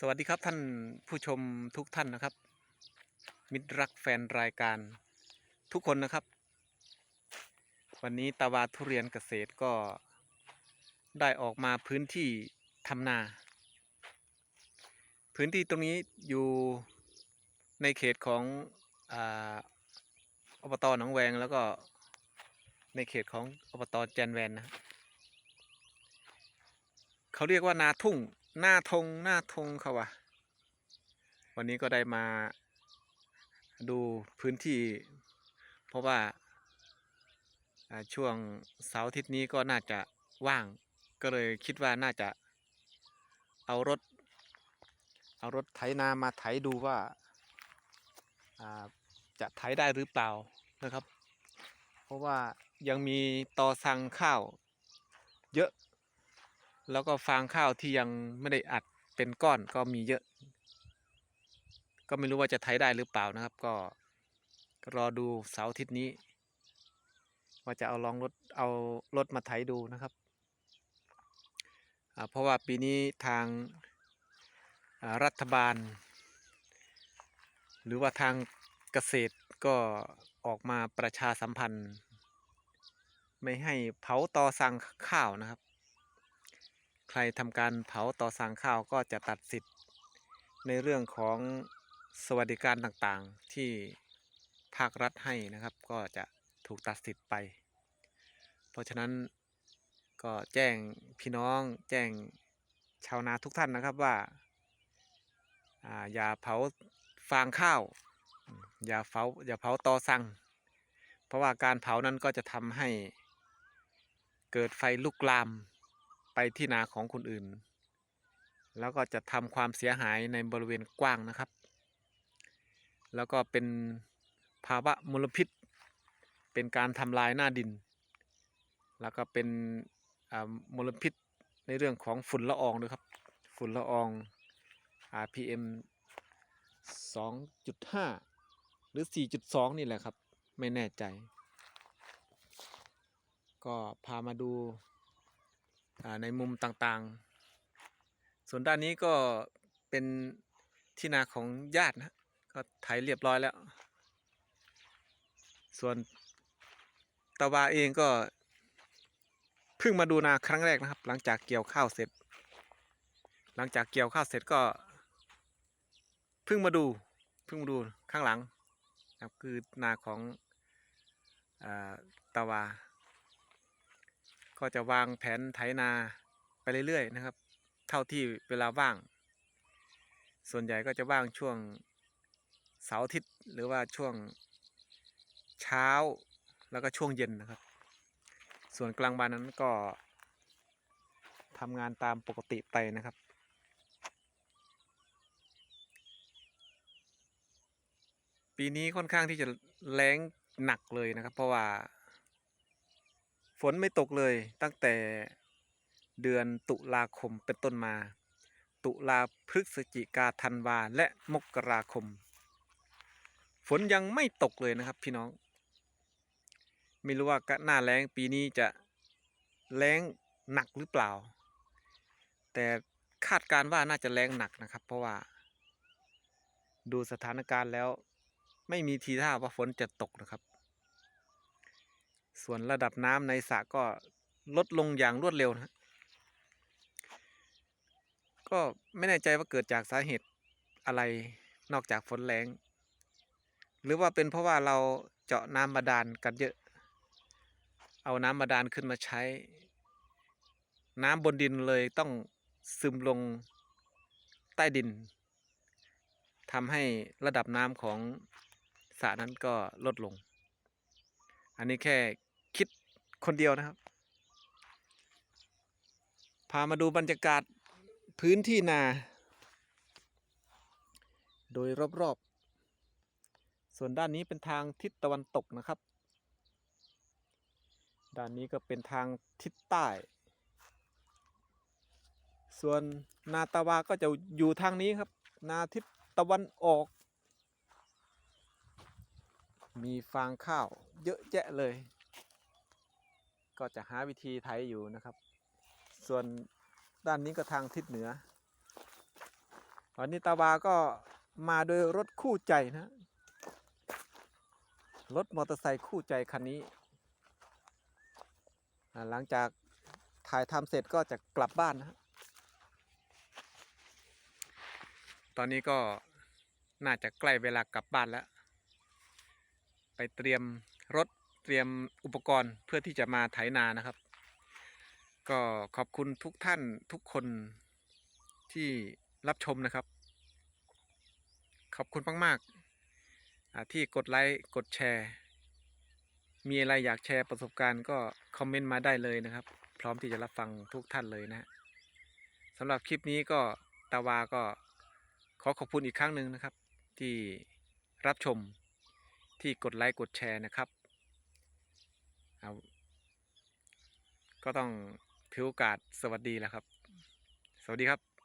สวัสดีครับท่านผู้ชมทุกท่านนะครับ มิตรรักแฟนรายการทุกคนนะครับ วันนี้ตาวาทุเรียนเกษตรก็ได้ออกมาพื้นที่ทำนา พื้นที่ตรงนี้อยู่ในเขตของออบตหนองแวงแล้วก็ในเขตของอบตแจนแวนนะเขาเรียกว่านาทุ่ง หน้าทงหน้าทงเขาวะวันนี้ก็ได้มาดูพื้นที่ เพราะว่าช่วงเสาร์อาทิตย์นี้ก็น่าจะว่าง ก็เลยคิดว่าน่าจะเอารถ เอารถไถนามาไถดูว่าอ่าจะไถได้หรือเปล่านะครับ เพราะว่ายังมีตอสั่งข้าวเยอะ แล้วก็ฟางข้าวที่ยังไม่ได้อัดเป็นก้อนก็มีเยอะ ก็ไม่รู้ว่าจะไถได้หรือเปล่านะครับ ก็รอดูเสาร์อาทิตย์นี้ ว่าจะเอาลองรถเอารถมาไถดูนะครับเพราะว่าปีนี้ทางรัฐบาล หรือว่าทางเกษตรก็ออกมาประชาสัมพันธ์ ไม่ให้เผาตอสั่งข้าวนะครับ รทำการเผาต่อสั่งข้าวก็จะตัดสิทธิ์ ในเรื่องของสวัสดิการต่างๆ ที่ภาครัฐให้นะครับ ก็จะถูกตัดสิทธิ์ไป เพราะฉะนั้นก็แจ้งพี่น้องแจ้งชาวนาทุกท่านนะครับว่าอาอย่าเผาฟางข้าวอืมอย่าเผาอย่าเผาตอสั่งเพราะว่าการเผานั้นก็จะทำให้เกิดไฟลุกลาม ไปที่นาของคนอื่น แล้วก็จะทำความเสียหายในบริเวณกว้างนะครับ แล้วก็เป็นภาวะมลพิษ เป็นการทำลายหน้าดิน แล้วก็เป็นมลพิษในเรื่องของฝุ่นละอองด้วยครับ ฝุ่นละออง RPM 2.5 หรือ 4.2 นี่แหละครับ ไม่แน่ใจ ก็พามาดู ในมุมต่างๆ ส่วนด้านนี้ก็เป็นที่นาของญาตินะก็ไถเรียบร้อยแล้ว ส่วนตาวาเองก็เพิ่งมาดูนาครั้งแรกนะครับ หลังจากเกี่ยวข้าวเสร็จ หลังจากเกี่ยวข้าวเสร็จก็เพิ่งมาดูเพิ่งมาดูข้างหลังนะครับคือนาของอตาวา ก็จะวางแผนไถนาไปเรื่อยๆนะครับ เท่าที่เวลาว่าง ส่วนใหญ่ก็จะว่างช่วงเสาร์อาทิตย์หรือว่าช่วงเช้าแล้วก็ช่วงเย็นนะครับ ส่วนกลางวันนั้นก็ทำงานตามปกติไปนะครับ ปีนี้ค่อนข้างที่จะแล้งหนักเลยนะครับ เพราะว่า ฝนไม่ตกเลยตั้งแต่เดือนตุลาคมเป็นต้นมา ตุลาพฤศจิกาธันวาและมกราคม ฝนยังไม่ตกเลยนะครับพี่น้อง ไม่รู้ว่าหน้าแล้งปีนี้จะแล้งหนักหรือเปล่า แต่คาดการณ์ว่าน่าจะแล้งหนักนะครับ เพราะว่า ดูสถานการณ์แล้ว ไม่มีทีท่าว่าฝนจะตกนะครับ ส่วนระดับน้ำในสระก็ลดลงอย่างรวดเร็วนะก็ไม่แน่ใจว่าเกิดจากสาเหตุอะไรนอกจากฝนแรงหรือว่าเป็นเพราะว่าเราเจาะน้ำบาดาลกันเยอะ เอาน้ำบาดาลขึ้นมาใช้ น้ำบนดินเลยต้องซึมลงใต้ดินทำให้ระดับน้ำของสระนั้นก็ลดลง อันนี้แค่ คนเดียวนะครับ พามาดูบรรยากาศพื้นที่นา โดยรอบๆ ส่วนด้านนี้เป็นทางทิศตะวันตกนะครับ ด้านนี้ก็เป็นทางทิศใต้ ส่วนนาตาวาก็จะอยู่ทางนี้ครับ นาทิศตะวันออก มีฟางข้าวเยอะแยะเลย ก็จะหาวิธีไถอยู่นะครับ ส่วนด้านนี้ก็ทางทิศเหนือ วันนี้ตาวาก็มาโดยรถคู่ใจนะ รถมอเตอร์ไซค์คู่ใจคันนี้ หลังจากถ่ายทำเสร็จก็จะกลับบ้านนะตอนนี้ก็น่าจะใกล้เวลากลับบ้านแล้ว ไปเตรียมรถ เตรียมอุปกรณ์เพื่อที่จะมาไถนานะครับ ก็ขอบคุณทุกท่านทุกคนที่รับชมนะครับ ขอบคุณมากๆที่กดไลค์กดแชร์ มีอะไรอยากแชร์ประสบการณ์ก็คอมเมนต์มาได้เลยนะครับ พร้อมที่จะรับฟังทุกท่านเลยนะสำหรับคลิปนี้ก็ตาวาก็ขอขอบคุณอีกครั้งหนึ่งนะครับ ที่รับชมที่กดไลค์กดแชร์นะครับ ครับ ก็ต้องถือโอกาสสวัสดีแล้วครับ สวัสดีครับ